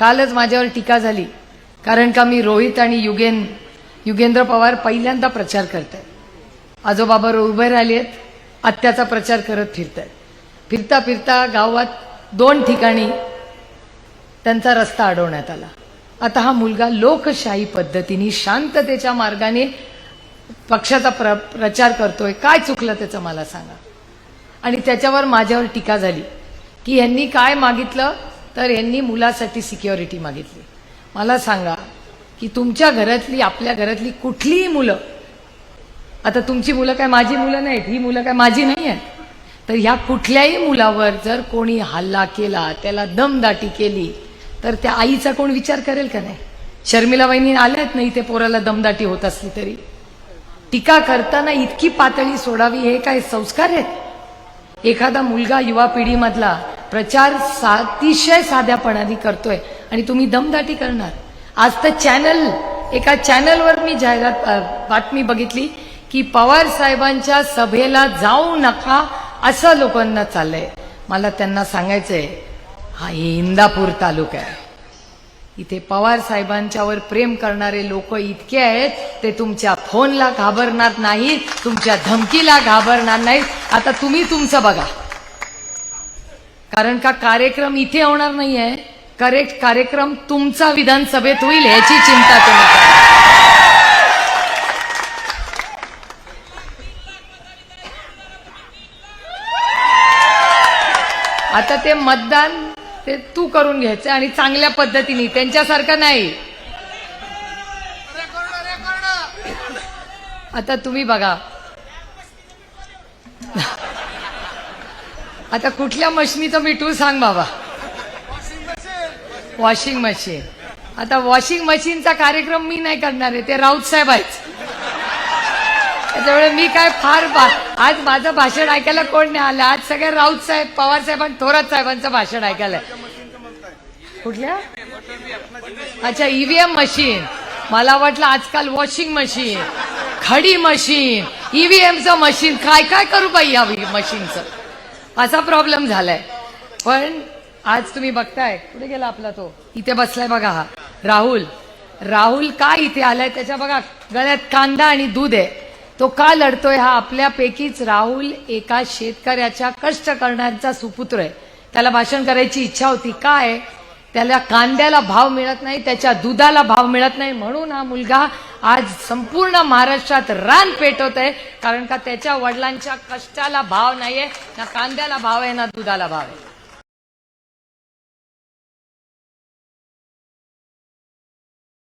कालच माझ्यावर टीका झाली. कारण का मी रोहित आणि युगेन युगेंद्र पवार पहिल्यांदा प्रचार करत आहेत आजोबाबर उभे राहिले आहेत आत्याचा प्रचार करत फिरत आहेत फिरता फिरता गावात दोन ठिकाणी त्यांचा रस्ता अडवण्यात आला. आता हा मुलगा लोकशाही पद्धतीने शांततेच्या मार्गाने पक्षाचा प्र प्रचार करतोय. काय चुकलं त्याचं मला सांगा. आणि त्याच्यावर माझ्यावर टीका झाली. की यांनी काय मागितलं? तर यांनी मुलासाठी सिक्युरिटी मागितली. मला सांगा की तुमच्या घरातली आपल्या घरातली कुठलीही मुलं आता तुमची मुलं काय माझी मुलं नाहीत ही मुलं काय माझी नाही आहेत तर ह्या कुठल्याही मुलावर जर कोणी हल्ला केला त्याला दमदाटी केली तर त्या आईचा कोण विचार करेल का नाही? शर्मिलाबाईंनी आल्यात नाही ते पोराला दमदाटी होत असली तरी. टीका करताना इतकी पातळी सोडावी हे काय संस्कार आहेत? एखादा मुलगा युवा पिढीमधला प्रचार सा अतिशय साध्यापणाने करतोय. आणि तुम्ही दमदाटी करणार. आज तर चॅनल एका चॅनलवर मी जाहिरात बातमी बघितली की पवार साहेबांच्या सभेला जाऊ नका असं लोकांना चाललंय. मला त्यांना सांगायचंय हा इंदापूर तालुका आहे. इथे पवार साहेबांच्यावर प्रेम करणारे लोक इतके आहेत ते तुमच्या फोनला घाबरणार नाहीत तुमच्या धमकीला घाबरणार नाहीत. आता तुम्ही तुमचं बघा. कारण का कार्यक्रम इथे होणार नाहीये. करेक्ट कार्यक्रम तुमचा विधानसभेत होईल याची चिंता तुम्ही आता ते मतदान ते तू करून घ्यायचं आणि चांगल्या पद्धतीने त्यांच्यासारखं नाही. आता तुम्ही बघा आता कुठल्या मशीनीचं मिठू सांग बाबा? वॉशिंग मशीन आता वॉशिंग मशीनचा कार्यक्रम मी नाही करणार आहे ते राऊत साहेब आहेत. त्याच्यामुळे मी काय फार बा- आज माझं भाषण ऐकायला कोण नाही आलं. आज सगळे राऊत साहेब पवार साहेब आणि थोरात साहेबांचं भाषण ऐकायला कुठल्या? अच्छा ईव्हीएम मशीन मला वाटलं आजकाल वॉशिंग मशीन खडी मशीन ईव्हीएमचं मशीन काय काय करू बाई या मशीनचं असा प्रॉब्लेम झालाय. पण आज तुम्ही बघताय कुठे गेला आपला तो? इथे बसलाय बघा हा. राहुल. राहुल का इथे आलाय? त्याच्या बघा गळ्यात कांदा आणि दूध आहे. तो का लढतोय हा? आपल्यापैकीच राहुल एका शेतकऱ्याच्या कष्ट करण्याचा सुपुत्र आहे. त्याला भाषण करायची इच्छा होती. काय त्याला कांद्याला भाव मिळत नाही त्याच्या दुधाला भाव मिळत नाही म्हणून हा मुलगा आज संपूर्ण महाराष्ट्रात रान पेटवत आहे कारण का त्याच्या वडिलांच्या कष्टाला भाव नाहीये ना कांद्याला भाव आहे ना दुधाला भाव आहे.